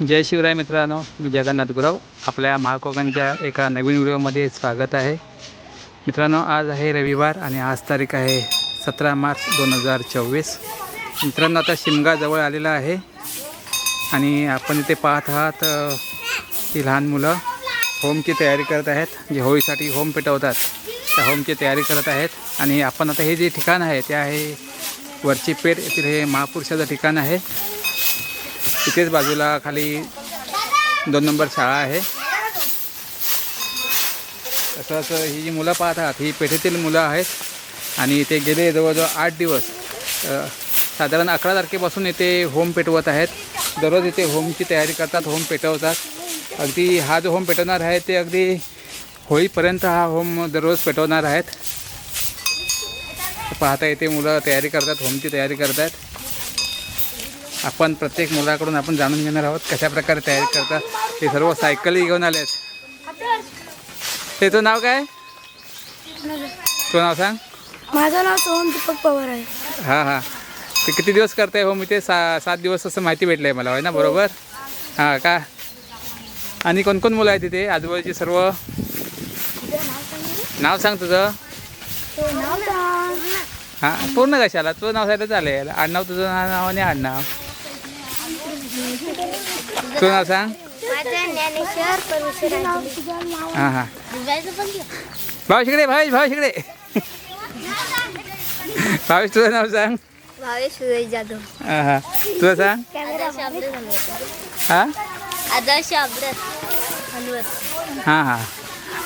जय शिवराय मित्रांनो मी जगन्नाथ गुरव. आपल्या महाकोकणच्या एका नवीन व्हिडिओमध्ये स्वागत आहे. मित्रांनो आज आहे रविवार आणि आज तारीख आहे सतरा मार्च दोन हजार चोवीस. मित्रांनो आता शिमगाजवळ आलेला आहे आणि आपण इथे पाहत आहात ती लहान मुलं होमची तयारी करत आहेत जे होळीसाठी होम पेटवतात. त्या होमची तयारी करत आहेत आणि आपण आता हे जे ठिकाण आहे ते आहे वरची पेठ येथील हे महापुरुषाचं ठिकाण आहे. तिथेच बाजूला खाली दोन नंबर शाळा आहे. तसंच ही जी मुलं पाहत आहात ही पेठेतील मुलं आहेत आणि इथे गेले जवळजवळ आठ दिवस. साधारण अकरा तारखेपासून इथे होम पेटवत आहेत. दररोज इथे होमची तयारी करतात होम पेटवतात. अगदी हा जो होम पेटवणार आहे ते अगदी होळीपर्यंत हा होम दररोज पेटवणार आहेत. पाहता येते मुलं तयारी करतात होमची तयारी करतात. आपण प्रत्येक मुलाकडून आपण जाणून घेणार आहोत कशा प्रकारे तयारी करतात ते सर्व सायकली घेऊन आले आहेत. त्याचं नाव काय? तुझं नाव सांग. माझं नाव सोहम दीपक पवार आहे. हां हां. ते किती दिवस करताय हो? मी ते सा सात दिवस असं माहिती भेटलं आहे मला होय ना? बरोबर? हां का? आणि कोण कोण मुलं आहेत तिथे आजूबाजूची सर्व? नाव सांग तुझं. हां पूर्ण कशाला? तुझं नाव सांगितलं चालेल आडनाव तुझं नाव आणि आडनाव. तुझं नाव सांग. हां हां. भाऊ शिकडे भावेश भाऊ शिकडे भावेश तुझं नाव सांग. भावेश सुरेश जाधव. हां हां. तुझं सांग. हां? आदर्श अब्रत हलवत. हां हां.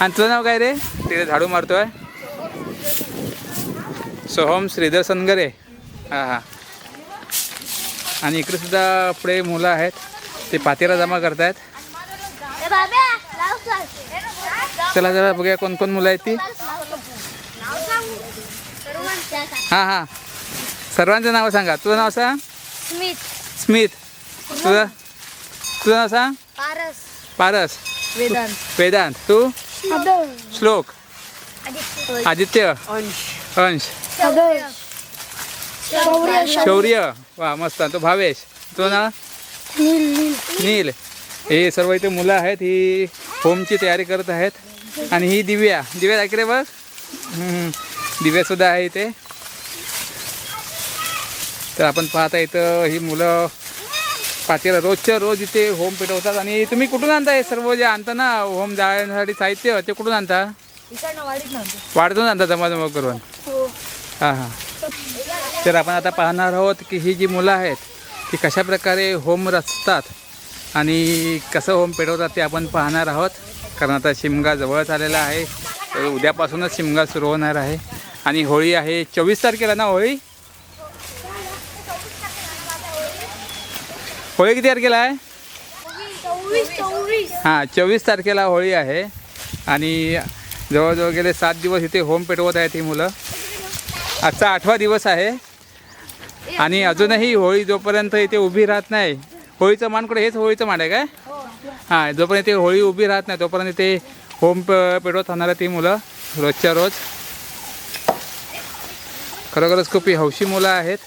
आणि तुझं नाव काय रे? तिथे झाडू मारतोय. सोहम श्रीधर सनगरे. हां हां. आणि इकडे सुद्धा पुढे मुलं आहेत. ते पातेरा जमा करतायत. चला जरा बघूया कोण कोण मुलं आहेत ती. हां हां. सर्वांचं नाव सांगा. तुझं नाव सांग. स्मित. स्मित. तुझं तुझं नाव सांग. पारस. पारस. वेदांत. वेदांत. तू? श्लोक. आदित्य. अंश. शौर्य. वा मस्त. तो भावेश. तो ना नील. हे सर्व इथे मुलं आहेत ही होमची तयारी करत आहेत. आणि ही दिव्या. दिव्या ऐकले बघ? हम्म. दिव्या सुद्धा आहे इथे. तर आपण पाहता इथं ही मुलं पातेला रोजच्या रोज इथे होम पेटवतात. आणि तुम्ही कुठून आणता हे सर्व जे आणता ना होम जाळण्यासाठी साहित्य ते कुठून आणता? वाढतून आणता. जमा जमा करून हां हां. तर आपण आता पाहणार आहोत की ही जी मुलं आहेत ते कशा प्रकारे होम रचतात आणि कसं होम पेटवतात ते आपण पाहणार आहोत. कारण आता शिमगा जवळच आलेला आहे. उद्यापासूनच शिमगा सुरू होणार आहे. आणि होळी आहे चोवीस तारखेला ना होळी? होळी किती तारखेला आहे? हां चोवीस तारखेला होळी आहे. आणि जवळजवळ गेले सात दिवस इथे होम पेटवत आहेत ही मुलं. आजचा आठवा दिवस आहे. आणि अजूनही होळी जोपर्यंत इथे उभी राहत नाही होळीचं मान कुठे हेच होळीचं मान आहे काय? हां जोपर्यंत इथे होळी उभी राहत नाही तोपर्यंत इथे होम प पेटवत राहणार ती मुलं रोजच्या रोज. खरोखरच खूप ही हौशी मुलं आहेत.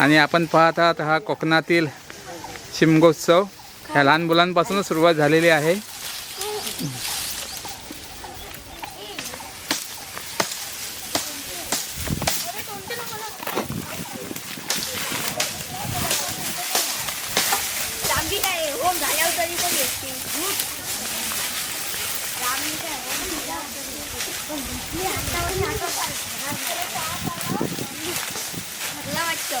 आणि आपण पाहत आहात हा कोकणातील शिमगोत्सव. ह्या लहान मुलांपासूनच सुरुवात झालेली आहे लांबी काय होम झाल्यावर तरी पण भेटतील मला वाटतं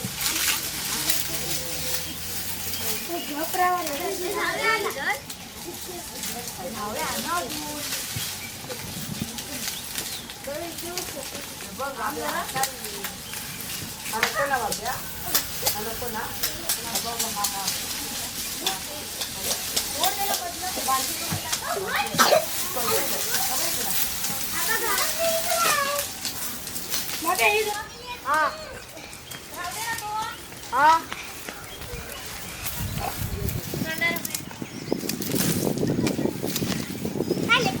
तो गाडी गेला असं घे आम्ही नाही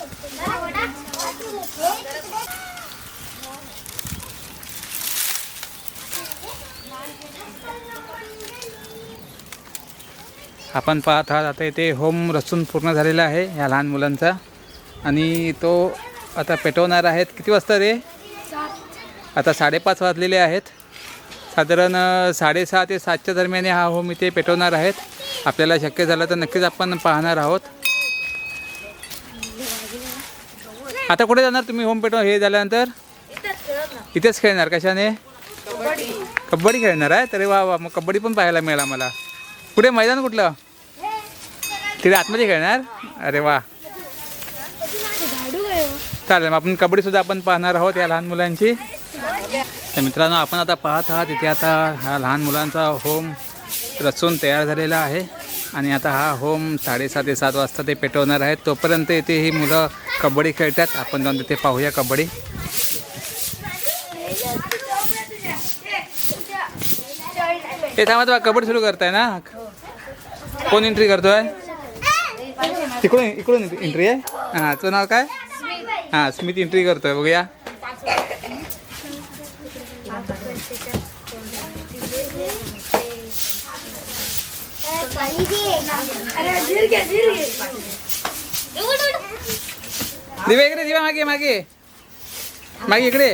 आपण पाहत आहात आता इथे होम रचून पूर्ण झालेला आहे ह्या लहान मुलांचा. आणि तो आता पेटवणार आहेत. किती वाजता रे? आता साडेपाच वाजलेले आहेत. साधारण साडेसहा ते सातच्या दरम्यान हा होम इथे पेटवणार आहेत. आपल्याला शक्य झालं तर नक्कीच आपण पाहणार आहोत. आता कुठे जाणार तुम्ही होम पेटव हे झाल्यानंतर? इथेच खेळणार कशाने? कबड्डी. खेळणार आहे तरी वा वा. मग कबड्डी पण पाहायला मिळेल आम्हाला कुठे मैदान कुठलं? तिथे आतमध्ये खेळणार? अरे वा. चालेल मग आपण कबड्डीसुद्धा आपण पाहणार आहोत या लहान मुलांची. तर मित्रांनो आपण आता पाहत आहात इथे आता हा लहान मुलांचा होम रचून तयार झालेला आहे. आणि आता हा होम साडेसात ते सात वाजता ते पेटवणार आहेत. तोपर्यंत इथे ही मुलं कबड्डी खेळतात. आपण जाऊन तिथे पाहूया कबड्डी. हे थांबा कबड्डी सुरू करताय ना? कोण एंट्री करतोय? तिकडून इकडून एंट्री आहे? हां तुझं नाव काय? हां स्मित एंट्री करतोय बघूया. दिव्या इकडे दिव्या मागे मागे. मागे इकडे.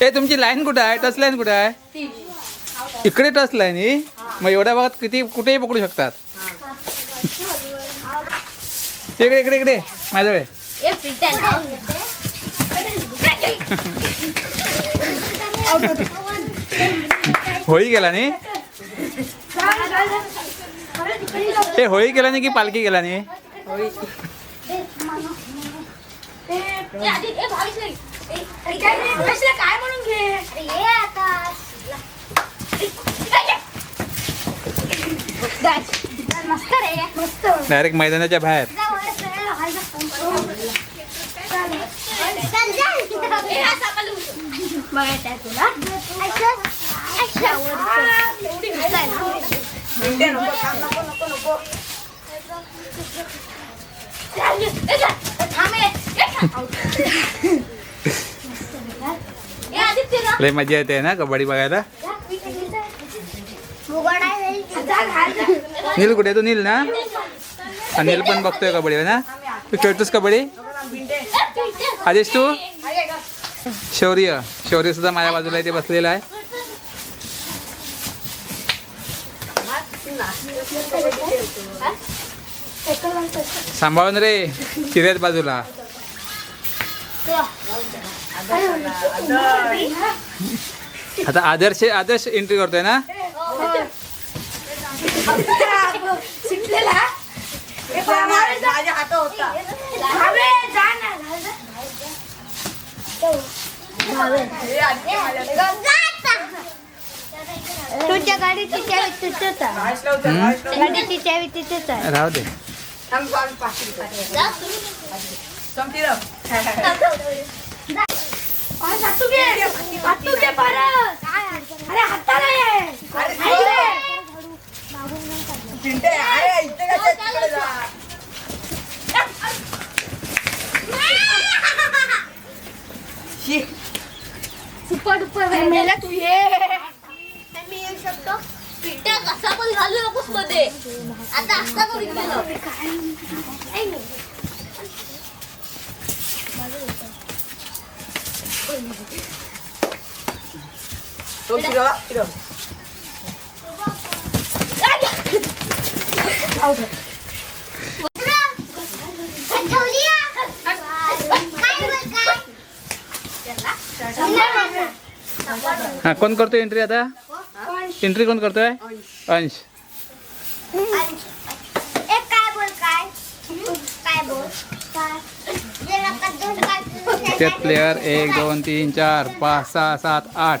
ए तुमची लाईन कुठं आहे? टच लाईन कुठं आहे? इकडे टच लाईन ही. मग एवढ्या भागात किती कुठेही पकडू शकतात. इकडे इकडे इकडे. माझ्याकडे. होळी गेला नाही हे होळी गेला नाही की पालखी गेला नाही काय म्हणून घे ये आता मस्त रे मस्त डायरेक्ट मैदानाच्या बाहेर लय मजा येते ना कबड्डी बघायला नील कुठे तू? नील ना? नील पण बघतोय कबड्डी हो ना? तू खेळतोस कबड्डी? आदेश तू? शौर्य. शौर्य सुद्धा माझ्या बाजूला इथे बसलेला आहे. सांभाळून रे चिऱ्यात बाजूला. आता आदर्श आदर्श एंट्री करतोय ना? माझ्या हात होता तुझ्या गाडीची चावी तिथेच आहे? गाडीची चावी तिथेच आहे. राहू दे. थांब अरे हाताला ये. अरे चिंटे अरे इथे काय तिकडे जा. शी. सुपर डुपर मेला तू ये. मी येऊ शकतो? पिट्या कसा पण घालू नकोस मध्ये. आता आता करून गेलो. तो फिरवा, फिरव. हा कोण करतोय एंट्री आता? एंट्री कोण करतोय अंश। त्यात प्लेयर एक दोन तीन चार पाच सहा सात आठ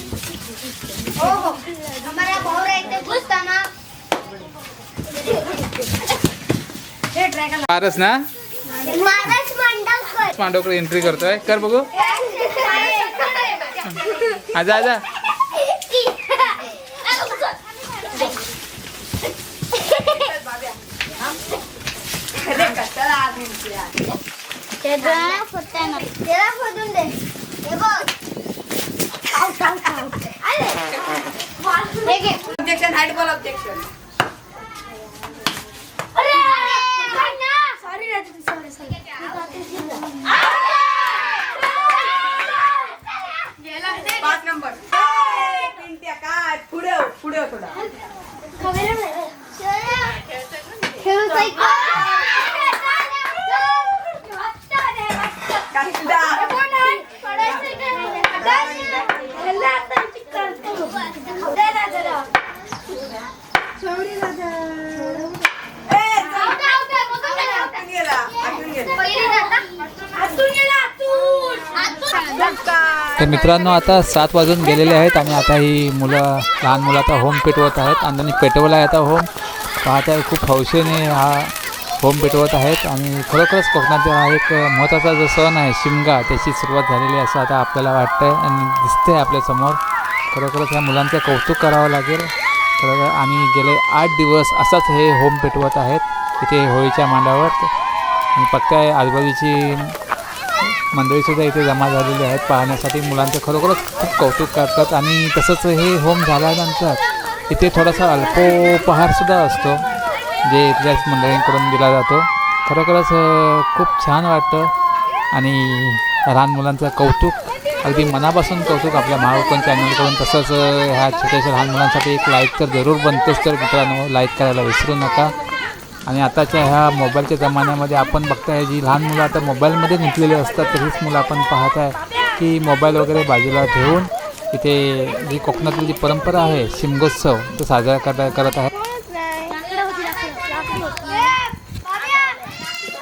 हो हो हमारा भाऊ रहते घुसता ना पारस ना? मांडवकडे एंट्री करतोय. कर बघू. आजा आजा अरे कशाला आत म्हणते यार? त्याला फोडून दे हे बघ हे घे Objection, hide ball objection. पाच नंबर पिंट्या काय पुढे पुढे थोडा चल, आतून गेला, आतून गेला. तर मित्रांनो आता सात वाजून गेलेले आहेत. आणि आता ही मुलं लहान मुलं आता होम पेटवत आहेत. आणि पेटवला आहे आता होम पाहता खूप हौशेने हा होम पेटवत आहेत. आणि खरोखरच कोकणातील हा एक महत्त्वाचा जो सण आहे शिमगा त्याची सुरुवात झालेली असं आता आपल्याला वाटतंय आणि दिसतंय आपल्यासमोर खरोखरच ह्या मुलांचं कौतुक करावं लागेल. खरोखर आणि गेले आठ दिवस असाच हे होम पेटवत आहेत. इथे होळीच्या मांडावर. आणि पक्का आजूबाजूची मंडळीसुद्धा इथे जमा झालेली आहेत. पाहण्यासाठी मुलांचं खरोखरच खूप कौतुक करतात आणि तसंच हे होम झाल्यानंतर इथे थोडासा अल्पोपहारसुद्धा असतो जे इथल्याच मंडळींकडून दिला जातो. खरोखरच खूप छान वाटतं आणि लहान मुलांचं कौतुक अगदी मनापासून कौतुक आपल्या महाकोकण चॅनलकडून तसंच ह्या छोट्याशा लहान मुलांसाठी एक लाईक तर जरूर बनतेच तर मित्रांनो लाईक करायला विसरू नका. आणि आताच्या ह्या मोबाईलच्या जमान्यामध्ये आपण बघताय जी लहान मुलं आता मोबाईलमध्ये गुंतलेली असतात तरीच मुलं आपण पाहत आहे की मोबाईल वगैरे बाजूला ठेवून इथे जी कोकणातली जी परंपरा आहे शिमगोत्सव तो साजरा करता करत आहे